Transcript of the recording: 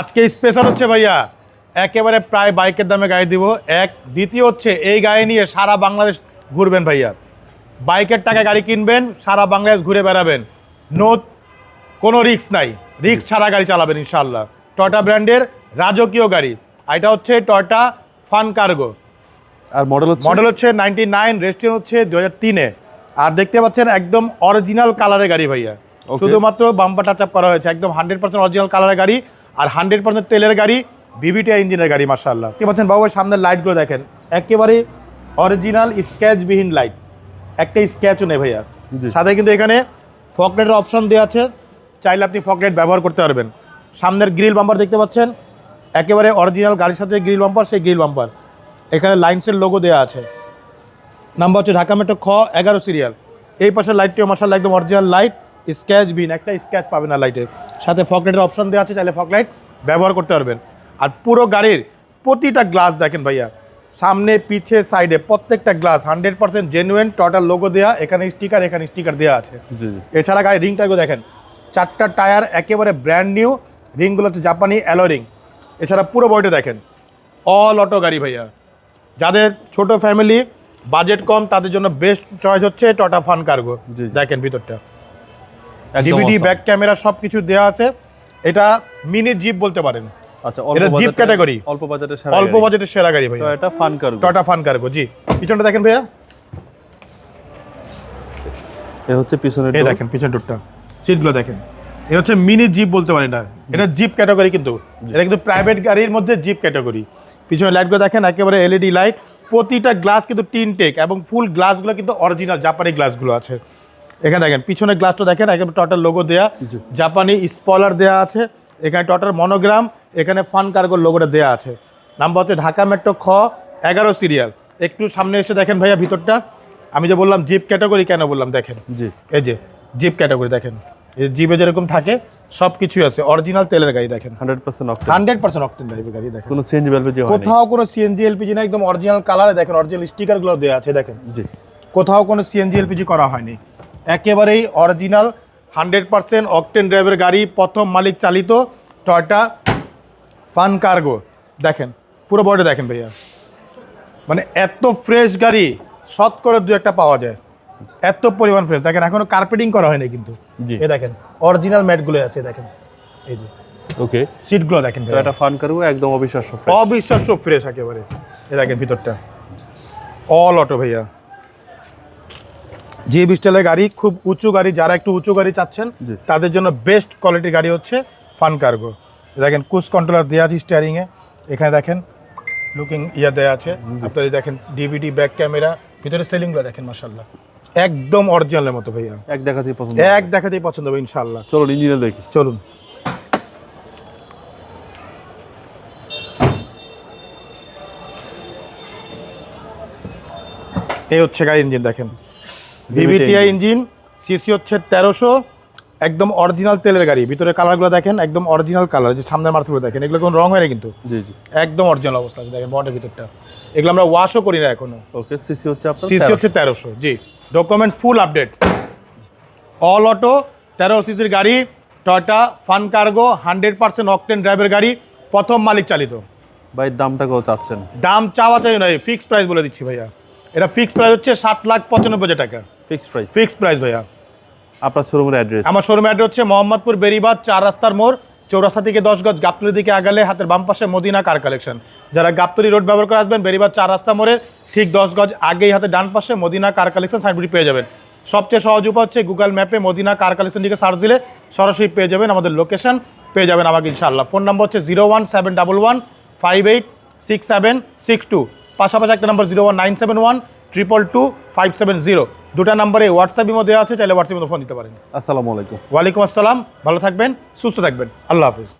আজকে স্পেশাল হচ্ছে ভাইয়া একেবারে প্রায় বাইকের দামে গাড়ি দিব। এক দ্বিতীয় হচ্ছে এই গাড়ি নিয়ে সারা বাংলাদেশ ঘুরবেন ভাইয়া। বাইকের টাকা গাড়ি কিনবেন সারা বাংলাদেশ ঘুরে বেড়াবেন। নো কোনো রিস্ক নাই। রিক্স ছাড়া গাড়ি চালাবেন ইনশাল্লাহ টয়টা ব্র্যান্ডের রাজকীয় গাড়ি। আর এটা হচ্ছে টয়টা ফান কার্গো আর মডেল হচ্ছে? মডেল হচ্ছে নাইনটি নাইন রেজিস্ট্রেশন হচ্ছে দু হাজার তিনে। আর দেখতে পাচ্ছেন একদম অরিজিনাল কালারের গাড়ি ভাইয়া. শুধুমাত্র বাম্পার টাচ আপ করা হয়েছে। একদম হান্ড্রেড পার্সেন্ট অরিজিনাল কালারের গাড়ি। আর হান্ড্রেড পার্সেন্ট তেলের গাড়ি ভিভিটি ইঞ্জিনের গাড়ি মার্শাল্লাহ দেখতে পাচ্ছেন বাবু সামনের লাইটগুলো দেখেন। একেবারে অরিজিনাল স্ক্যাচবিহীন লাইট একটা স্ক্যাচও নেই ভাইয়া। সাথে কিন্তু এখানে ফকলেটের অপশন দেওয়া আছে। চাইলে আপনি ফকলেট ব্যবহার করতে পারবেন। সামনের গ্রিল বাম্পার দেখতে পাচ্ছেন। একেবারে অরিজিনাল গাড়ির সাথে গ্রিল বাম্পার সেই গ্রিল বাম্পার এখানে লাইন্সের লোগো দেওয়া আছে। নাম্বার হচ্ছে ঢাকা মেট্রো খ এগারো সিরিয়াল এই পাশের লাইটটিও মার্শাল একদম অরিজিনাল লাইট স্ক্যাচ বিন একটা স্ক্যাচ পাবে না লাইটের সাথে ফকলাইটের অপশন দেওয়া আছে চাইলে ফকলাইট ব্যবহার করতে পারবেন। আর পুরো গাড়ির প্রতিটা গ্লাস দেখেন ভাইয়া সামনে পিছে সাইডে প্রত্যেকটা glass hundred percent genuine total logo দেওয়া এখানে স্টিকার এখানে স্টিকার দেওয়া আছে। এছাড়া গাড়ির রিংটাকে দেখেন চারটা টায়ার একেবারে ব্র্যান্ড নিউ রিংগুলো হচ্ছে জাপানি অ্যালো রিং এছাড়া পুরো বডিটা দেখেন অল অটো গাড়ি ভাইয়া। যাদের ছোট ফ্যামিলি বাজেট কম তাদের জন্য বেস্ট চয়েস হচ্ছে টটা ফান কার্গো। দেখেন ভিতরটা। ডিভিডি ব্যাক ক্যামেরা সব কিছু দেওয়া আছে। এটা মিনি জিপ বলতে পারেন। আচ্ছা এটা অল্প Jeep বাজেটের- category। অল্প বাজেটের অল্প বাজেটের সেরা গাড়ি ভাইয়া। এটা fun car Toyota fun cargo জি। পিছনটা দেখেন ভাইয়া। এ হচ্ছে পিছনের এই দেখেন পিছন টুকটা সিটগুলো দেখেন। এটা হচ্ছে মিনি জিপ বলতে পারি না এটা জিপ ক্যাটাগরি কিন্তু। এটা কিন্তু প্রাইভেট গাড়ির মধ্যে জিপ ক্যাটাগরি পিছনে লাইটগুলো দেখেন একেবারে এলইডি লাইট প্রতিটা গ্লাস কিন্তু টিন টেক এবং ফুল গ্লাসগুলো কিন্তু অরিজিনাল জাপানি গ্লাসগুলো আছে। এখানে দেখেন পিছনে গ্লাসটা দেখেন একেবারে টটার লোগো দেয়া। জাপানি স্পলার দেয়া আছে। এখানে টটার মনোগ্রাম এখানে ফান কার্গোর লোগোটা দেয়া আছে। নাম্বার হচ্ছে ঢাকা মেট্রো খ এগারো সিরিয়াল একটু সামনে এসে দেখেন ভাইয়া ভিতরটা। আমি যে বললাম জিপ ক্যাটাগরি কেন বললাম দেখেন। জি। এই যে জিপ ক্যাটাগরি দেখেন। এই জিপে যেরকম থাকে সব কিছুই আছে। অরিজিনাল তেলের গাড়ি দেখেন। Hundred percent octane hundred percent octane ড্রাইভের গাড়ি দেখেন। কোনো সিএনজি এলপিজি কোথাও কোনো সিএনজি এলপিজি না একদম অরিজিনাল কালারে দেখেন অরিজিনাল স্টিকারগুলো দেওয়া আছে দেখেন। জি। কোথাও কোনো সিএনজি এলপিজি করা হয়নি। একেবারেই অরিজিনাল হান্ড্রেড পার্সেন্ট অকটেন ড্রাইভের গাড়ি প্রথম মালিক চালিত টয়টা ফান কার্গো। দেখেন পুরো বডি দেখেন ভাইয়া। মানে এত ফ্রেশ গাড়ি শত করে দু একটা পাওয়া যায়। এত পরিমাণ ফ্রেশ দেখেন এখনও কার্পেটিং করা হয়নি কিন্তু। এ দেখেন অরিজিনাল ম্যাটগুলো আছে দেখেন। এই যে। ওকে সিটগুলো দেখেন। এটা ফান কারু একদম অবিশ্বাস্য। অবিশ্বাস্য ফ্রেশ একেবারে। এ দেখেন ভিতরটা। অল অটো ভাইয়া। যে স্টাইলের গাড়ি খুব উঁচু গাড়ি যারা একটু উঁচু গাড়ি চাচ্ছেন জি। তাদের জন্য বেস্ট কোয়ালিটির গাড়ি হচ্ছে ফান কার্গো দেখেন কুস কন্ট্রোলার দেওয়া আছে স্টিয়ারিংয়ে এখানে দেখেন লুকিং ইয়া দেওয়া আছে। আপনারা দেখেন ডিভিডি ব্যাক ক্যামেরা ভিতরে সেলিংগুলো দেখেন মাসাল্লাহ একদম অরিজিনালের মতো ভাইয়া। এক দেখাতেই পছন্দ এক দেখাতেই পছন্দ হবে ইনশাল্লাহ চলুন ইঞ্জিনিয়ার দেখি। চলুন। এই হচ্ছে গাড়ি ইঞ্জিন দেখেন। ভিভিটিআই ইঞ্জিন সিসি হচ্ছে তেরোশো একদম অরিজিনাল তেলের গাড়ি। ভিতরে কালারগুলো দেখেন একদম অরিজিনাল কালার যে সামনের মার্সগুলো দেখেন এগুলো কোনো রং হয় না কিন্তু। জি জি। একদম অরিজিনাল অবস্থা আছে দেখেন বটের ভিতরটা। এগুলো আমরা ওয়াশও করি না এখনও। ওকে সিসি হচ্ছে আপনার সিসি হচ্ছে তেরোশো জি। Document full update all auto তেরো সিসির গাড়ি Toyota fun cargo hundred percent octane ড্রাইভের গাড়ি প্রথম মালিক চালিত। ভাই দামটা কত চাচ্ছেন? দাম চাওয়া চাই নয় ফিক্স প্রাইস বলে দিচ্ছি ভাইয়া। এটা ফিক্স প্রাইস হচ্ছে সাত লাখ পঁচানব্বই হাজার টাকা। ফিক্সড প্রাইস ফিক্স প্রাইস ভাইয়া। আপনার শোরুমের অ্যাড্রেস আমার শোরুম অ্যাড্রেস হচ্ছে মোহাম্মদপুর বেরিবাদ চার রাস্তার মোড় চৌরাস্তা থেকে দশ গজ গাবতলির দিকে আগালে হাতের বাম পাশে মদিনা কার কালেকশন যারা গাবতলি রোড ব্যবহার করে আসবেন বেরিবাদ চার রাস্তা মোড়ের ঠিক দশ গজ আগেই হাতে ডান পাশে মদিনা কার কালেকশন সাইনবোর্ড পেয়ে যাবেন। সবচেয়ে সহজ উপায় হচ্ছে গুগল ম্যাপে মদিনা কার কালেকশন দিকে সার্চ দিলে সরাসরি পেয়ে যাবেন আমাদের লোকেশন পেয়ে যাবেন আমাকে ইনশাআল্লাহ। ফোন নাম্বার হচ্ছে zero one seven double one five eight six seven six two পাশাপাশি একটা number zero one nine seven one triple two five seven zero দুটা নাম্বারে হোয়াটসঅ্যাপ ইমো দেওয়া আছে চাইলে হোয়াটসঅ্যাপ ফোন দিতে পারেন। আসসালামু আলাইকুম। ওয়ালাইকুম আসসালাম ভালো থাকবেন সুস্থ থাকবেন। আল্লাহ হাফিজ।